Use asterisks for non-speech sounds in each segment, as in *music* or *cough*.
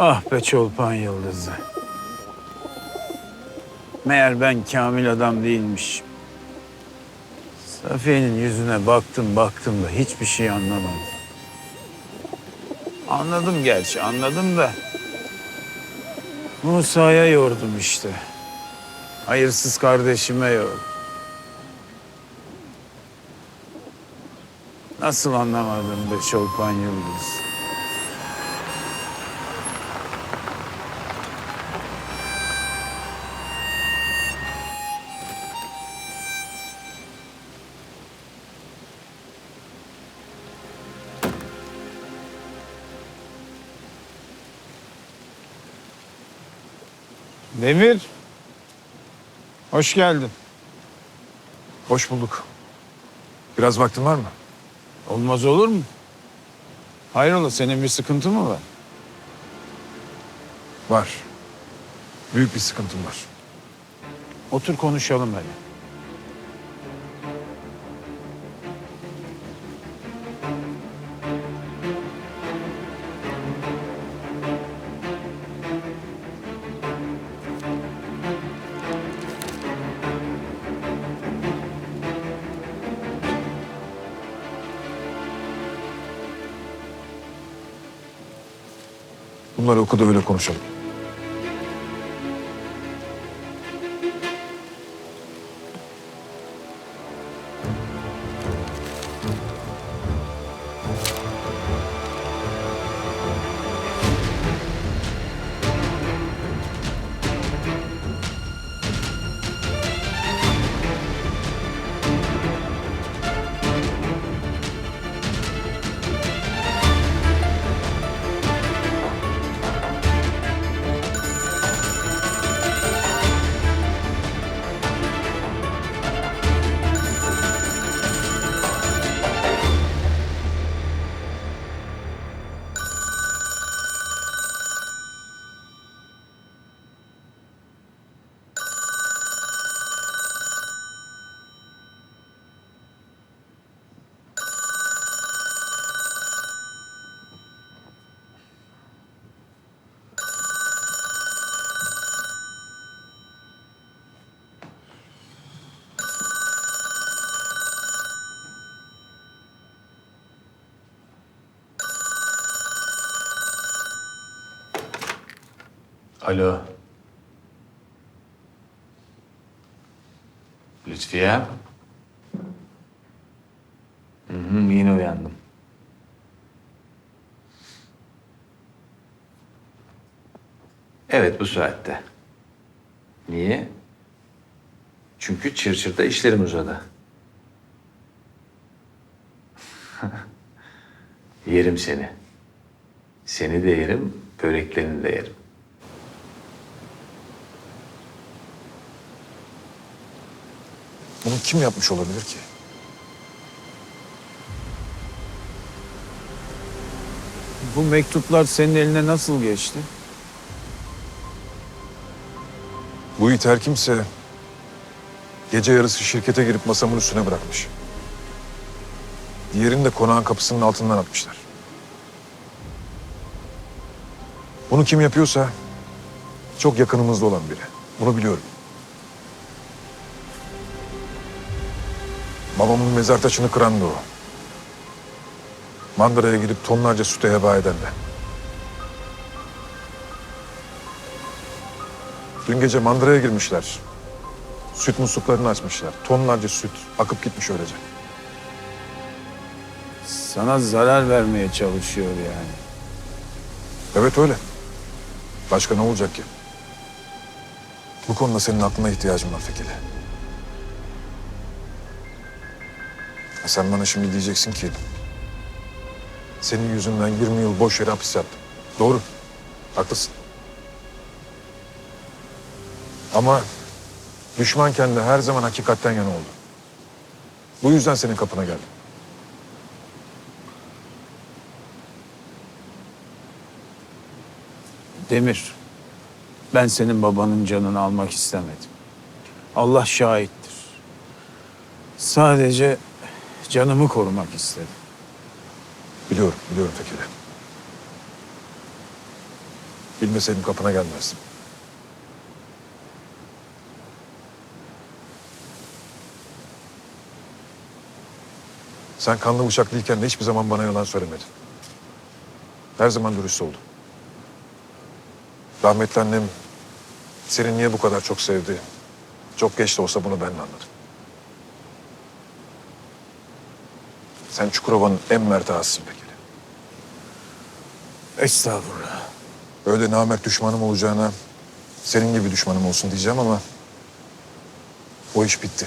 Ah be çolpan yıldızı. Meğer ben kamil adam değilmiş. Safiye'nin yüzüne baktım baktım da hiçbir şey anlamadım. Anladım gerçi anladım da. Musa'ya yordum işte. Hayırsız kardeşime yordum. Nasıl anlamadım be çolpan yıldız? Demir. Hoş geldin. Hoş bulduk. Biraz vaktin var mı? Olmaz olur mu? Hayrola senin bir sıkıntı mı var? Var. Büyük bir sıkıntım var. Otur konuşalım hele. Bunları oku da öyle konuşalım. Alo. Lütfiye. Hı hı, yine uyandım. Evet bu saatte. Niye? Çünkü çırçırda işlerim uzadı. *laughs* yerim seni. Seni de yerim, böreklerini de yerim. Bunu kim yapmış olabilir ki? Bu mektuplar senin eline nasıl geçti? Bu it her kimse gece yarısı şirkete girip masamın üstüne bırakmış. Diğerini de konağın kapısının altından atmışlar. Bunu kim yapıyorsa çok yakınımızda olan biri. Bunu biliyorum. Babamın mezar taşını kıran da o. Mandıraya girip tonlarca sütü heba eden de. Dün gece mandıraya girmişler. Süt musluklarını açmışlar. Tonlarca süt akıp gitmiş öylece. Sana zarar vermeye çalışıyor yani. Evet öyle. Başka ne olacak ki? Bu konuda senin aklına ihtiyacım var Fekeli. Ha, Sen bana şimdi diyeceksin ki... ...senin yüzünden 20 yıl boş yere hapis yattım. Doğru. Haklısın. Ama düşmanken de her zaman hakikatten yana oldu. Bu yüzden senin kapına geldim. Demir, ben senin babanın canını almak istemedim. Allah şahittir. Sadece canımı korumak istedim. Biliyorum, biliyorum Fekeli. Bilmeseydim kapına gelmezdim. Sen kanlı bıçaklıyken de hiçbir zaman bana yalan söylemedin. Her zaman dürüst oldun. Rahmetli annem seni niye bu kadar çok sevdi? Çok geç de olsa bunu ben de anladım. Sen Çukurova'nın en mert ağasısın peki. Estağfurullah. Öyle namert düşmanım olacağına senin gibi düşmanım olsun diyeceğim ama o iş bitti.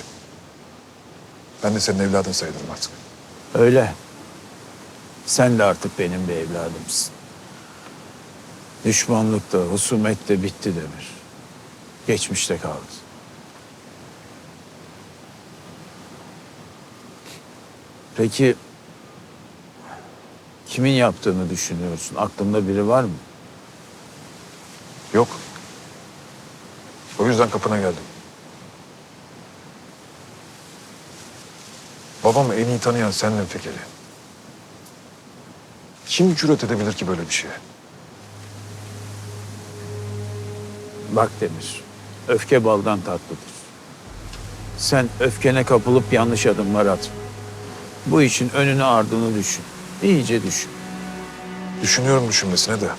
Ben de senin evladın sayılırım artık. Öyle. Sen de artık benim bir evladımsın. Düşmanlık da, husumet de bitti Demir. Geçmişte kaldı. Peki kimin yaptığını düşünüyorsun? Aklında biri var mı? Yok. O yüzden kapına geldim. Babamı en iyi tanıyan sendin Fekeli. Kim cüret edebilir ki böyle bir şeye? Bak Demir, öfke baldan tatlıdır. Sen öfkene kapılıp yanlış adımlar atma. Bu işin önünü ardını düşün. İyice düşün. Düşünüyorum düşünmesine de.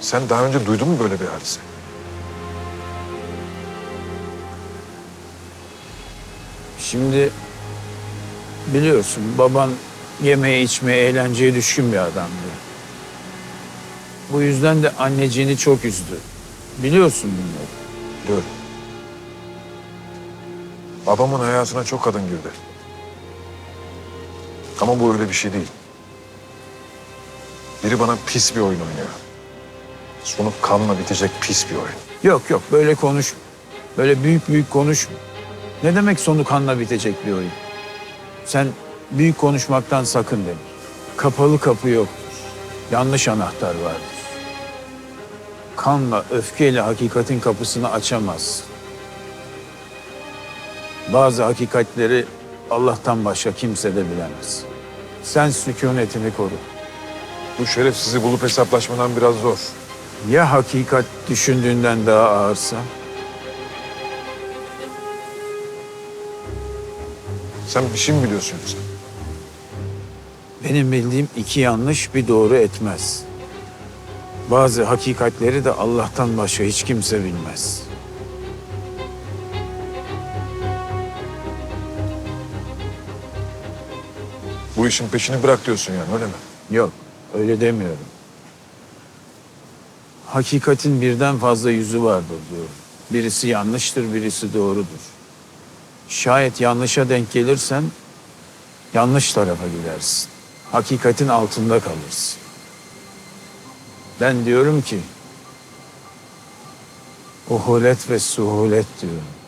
Sen daha önce duydun mu böyle bir hadise? Şimdi biliyorsun baban yemeye içmeye eğlenceye düşkün bir adamdı. Bu yüzden de anneciğini çok üzdü. Biliyorsun bunları. Biliyorum. Babamın hayatına çok kadın girdi. Ama bu öyle bir şey değil. Biri bana pis bir oyun oynuyor. Sonu kanla bitecek pis bir oyun. Yok yok böyle konuşma. Böyle büyük büyük konuşma. Ne demek sonu kanla bitecek bir oyun? Sen büyük konuşmaktan sakın Demir. Kapalı kapı yoktur. Yanlış anahtar vardır. Kanla, öfkeyle hakikatin kapısını açamaz. Bazı hakikatleri Allah'tan başka kimse de bilemez. Sen sükunetini koru. Bu şeref sizi bulup hesaplaşmadan biraz zor. Ya hakikat düşündüğünden daha ağırsa? Sen bir şey mi biliyorsun yoksa? Benim bildiğim iki yanlış bir doğru etmez. Bazı hakikatleri de Allah'tan başka hiç kimse bilmez. Bu işin peşini bırak diyorsun yani öyle mi? Yok, öyle demiyorum. Hakikatin birden fazla yüzü vardır diyorum. Birisi yanlıştır, birisi doğrudur. Şayet yanlışa denk gelirsen yanlış tarafa gidersin. Hakikatin altında kalırsın. Ben diyorum ki uhulet ve suhulet diyorum.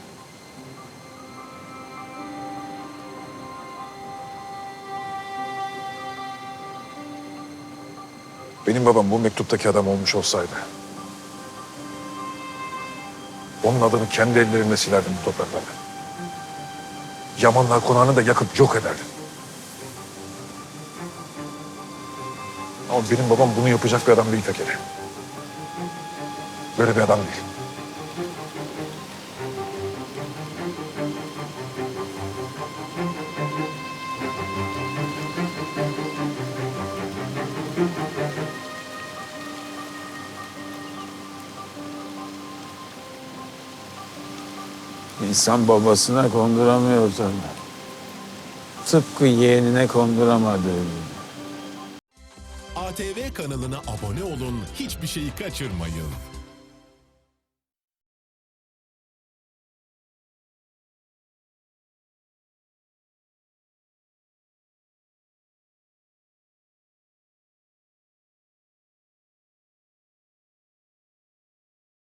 Benim babam bu mektuptaki adam olmuş olsaydı... ...onun adını kendi ellerimle silerdim bu topraklarda. Yamanlar konağını da yakıp yok ederdim. Ama benim babam bunu yapacak bir adam değil Fekeri. Böyle bir adam değil. İnsan babasına konduramıyor tabii. Tıpkı yeğenine konduramadığı gibi. ATV kanalına abone olun, hiçbir şeyi kaçırmayın.